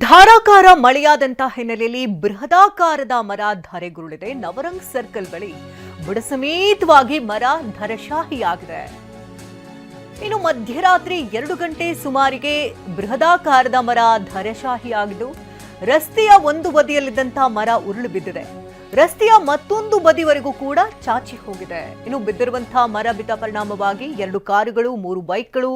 ಧಾರಾಕಾರ ಮಳೆಯಾದಂತಹ ಹಿನ್ನೆಲೆಯಲ್ಲಿ ಬೃಹದಾಕಾರದ ಮರ ಧರೆಗುರುಳಿದೆ. ನವರಂಗ್ ಸರ್ಕಲ್ ಬಳಿ ಬುಡಸಮೇತವಾಗಿ ಮರ ಧರಶಾಹಿಯಾಗಿದೆ. ಇನ್ನು ಮಧ್ಯರಾತ್ರಿ ಎರಡು ಗಂಟೆ ಸುಮಾರಿಗೆ ಬೃಹದಾಕಾರದ ಮರ ಧರಶಾಹಿಯಾಗಿದ್ದು, ರಸ್ತೆಯ ಒಂದು ಬದಿಯಲ್ಲಿದ್ದಂತಹ ಮರ ಉರುಳು ಬಿದ್ದಿದೆ. ರಸ್ತೆಯ ಮತ್ತೊಂದು ಬದಿವರೆಗೂ ಕೂಡ ಚಾಚಿ ಹೋಗಿದೆ. ಇನ್ನು ಬಿದ್ದಿರುವಂತಹ ಮರ ಬಿದ್ದ ಪರಿಣಾಮವಾಗಿ ಎರಡು ಕಾರುಗಳು, ಮೂರು ಬೈಕ್ಗಳು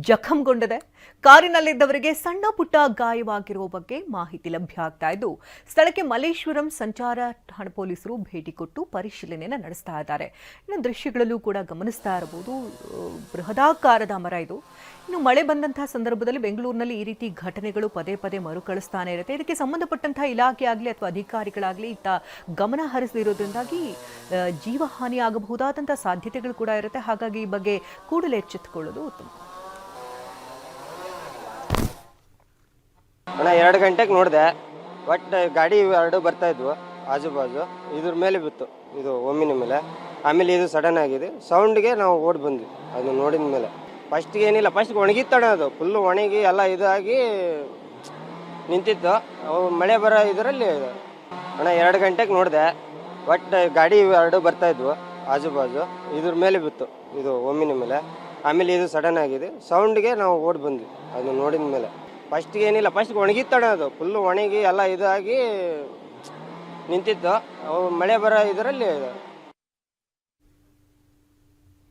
ಜಖಂಗೊಂಡಿದೆ. ಕಾರಿನಲ್ಲಿದ್ದವರಿಗೆ ಸಣ್ಣ ಪುಟ್ಟ ಗಾಯವಾಗಿರುವ ಬಗ್ಗೆ ಮಾಹಿತಿ ಲಭ್ಯ ಆಗ್ತಾ ಇದ್ದು, ಸ್ಥಳಕ್ಕೆ ಮಲ್ಲೇಶ್ವರಂ ಸಂಚಾರ ಠಾಣೆ ಪೊಲೀಸರು ಭೇಟಿ ಕೊಟ್ಟು ಪರಿಶೀಲನೆಯನ್ನು ನಡೆಸ್ತಾ ಇದ್ದಾರೆ. ಇನ್ನು ದೃಶ್ಯಗಳಲ್ಲೂ ಕೂಡ ಗಮನಿಸ್ತಾ ಇರಬಹುದು ಬೃಹದಾಕಾರದ ಮರ ಇದು. ಇನ್ನು ಮಳೆ ಬಂದಂತಹ ಸಂದರ್ಭದಲ್ಲಿ ಬೆಂಗಳೂರಿನಲ್ಲಿ ಈ ರೀತಿ ಘಟನೆಗಳು ಪದೇ ಪದೇ ಮರುಕಳಿಸ್ತಾನೆ ಇರುತ್ತೆ. ಇದಕ್ಕೆ ಸಂಬಂಧಪಟ್ಟಂತಹ ಇಲಾಖೆ ಆಗಲಿ ಅಥವಾ ಅಧಿಕಾರಿಗಳಾಗಲಿ ಇತ್ತ ಗಮನ ಹರಿಸದಿರೋದ್ರಿಂದಾಗಿ ಜೀವಹಾನಿ ಆಗಬಹುದಾದಂಥ ಸಾಧ್ಯತೆಗಳು ಕೂಡ ಇರುತ್ತೆ. ಹಾಗಾಗಿ ಈ ಬಗ್ಗೆ ಕೂಡಲೇ ಎಚ್ಚೆತ್ತುಕೊಳ್ಳೋದು ಉತ್ತಮ. ಅಣ್ಣ ಎರಡು ಗಂಟೆಗೆ ನೋಡಿದೆ ಬಟ್ ಗಾಡಿ ಎರಡು ಬರ್ತಾ ಇದ್ವು ಆಜು ಬಾಜು ಇದ್ರ ಮೇಲೆ ಬಿತ್ತು, ಇದು ಒಮ್ಮಿನ ಮೇಲೆ. ಆಮೇಲೆ ಇದು ಸಡನ್ ಆಗಿದೆ. ಸೌಂಡ್ಗೆ ನಾವು ಓಡಿ ಬಂದ್ವಿ, ಅದನ್ನ ನೋಡಿದ ಮೇಲೆ. ಫಸ್ಟ್ಗೆ ಏನಿಲ್ಲ ಫಸ್ಟ್ ಒಣಗಿತ್ತಣ ಅದು. ಫುಲ್ಲು ಒಣಗಿ ಎಲ್ಲ ಇದಾಗಿ ನಿಂತಿತ್ತು. ಅವು ಮಳೆ ಬರೋ ಇದರಲ್ಲಿ ಅಣ್ಣ ಎರಡು ಗಂಟೆಗೆ ನೋಡಿದೆ ಬಟ್ ಗಾಡಿ ಎರಡು ಬರ್ತಾ ಇದ್ವು ಆಜು ಬಾಜು ಇದ್ರ ಮೇಲೆ ಬಿತ್ತು, ಇದು ಒಮ್ಮಿನ ಮೇಲೆ. ಆಮೇಲೆ ಇದು ಸಡನ್ ಆಗಿದೆ. ಸೌಂಡ್ಗೆ ನಾವು ಓಡಿ ಬಂದ್ವಿ, ಅದನ್ನ ನೋಡಿದ ಮೇಲೆ. ಫಸ್ಟ್ಗೆ ಏನಿಲ್ಲ ಫಸ್ಟ್ಗೆ ಒಣಗಿತ್ತಣ ಅದು. ಫುಲ್ಲು ಒಣಗಿ ಎಲ್ಲ ಇದಾಗಿ ನಿಂತಿತ್ತು. ಮಳೆ ಬರೋ ಇದರಲ್ಲಿ